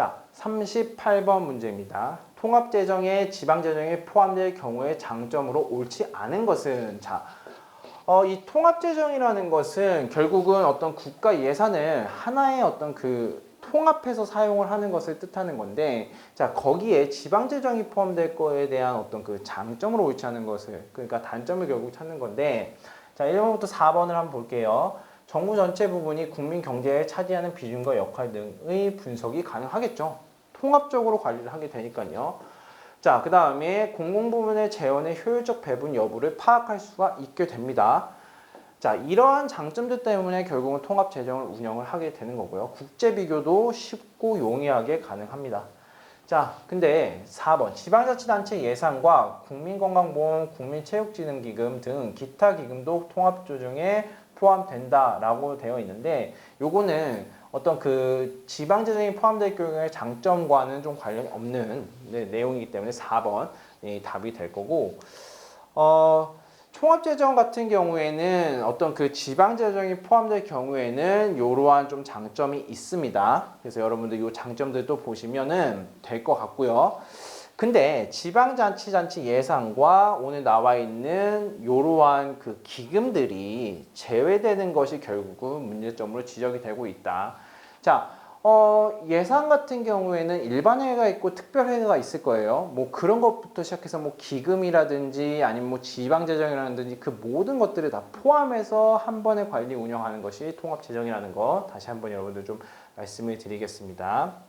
자, 38번 문제입니다. 통합재정에 지방재정이 포함될 경우에 장점으로 옳지 않은 것은 자, 어, 이 통합재정이라는 것은 결국은 어떤 국가 예산을 하나의 어떤 그 통합해서 사용을 하는 것을 뜻하는 건데, 자, 거기에 지방재정이 포함될 거에 대한 어떤 그 장점으로 옳지 않은 것을, 그러니까 단점을 결국 찾는 건데, 자, 1번부터 4번을 한번 볼게요. 정부 전체 부분이 국민 경제에 차지하는 비중과 역할 등의 분석이 가능하겠죠. 통합적으로 관리를 하게 되니까요. 자, 그 다음에 공공 부문의 재원의 효율적 배분 여부를 파악할 수가 있게 됩니다. 자, 이러한 장점들 때문에 결국은 통합 재정을 운영을 하게 되는 거고요. 국제 비교도 쉽고 용이하게 가능합니다. 자, 근데 4번 지방자치단체 예산과 국민건강보험, 국민체육진흥기금 등 기타 기금도 통합 조정에 포함된다라고 되어 있는데 요거는 어떤 그 지방 재정이 포함될 경우에 장점과는 좀 관련이 없는 네, 내용이기 때문에 4번 이 답이 될 거고 어 총합재정 같은 경우에는 어떤 그 지방 재정이 포함될 경우에는 이러한 좀 장점이 있습니다. 그래서 여러분들 이 장점들도 보시면은 될 것 같고요. 근데 지방자치단체 예산과 오늘 나와 있는 이러한 그 기금들이 제외되는 것이 결국은 문제점으로 지적이 되고 있다. 자, 어, 예산 같은 경우에는 일반회가 있고 특별회가 있을 거예요. 뭐 그런 것부터 시작해서 뭐 기금이라든지 아니면 뭐 지방재정이라든지 그 모든 것들을 다 포함해서 한 번에 관리 운영하는 것이 통합재정이라는 거 다시 한번 여러분들 좀 말씀을 드리겠습니다.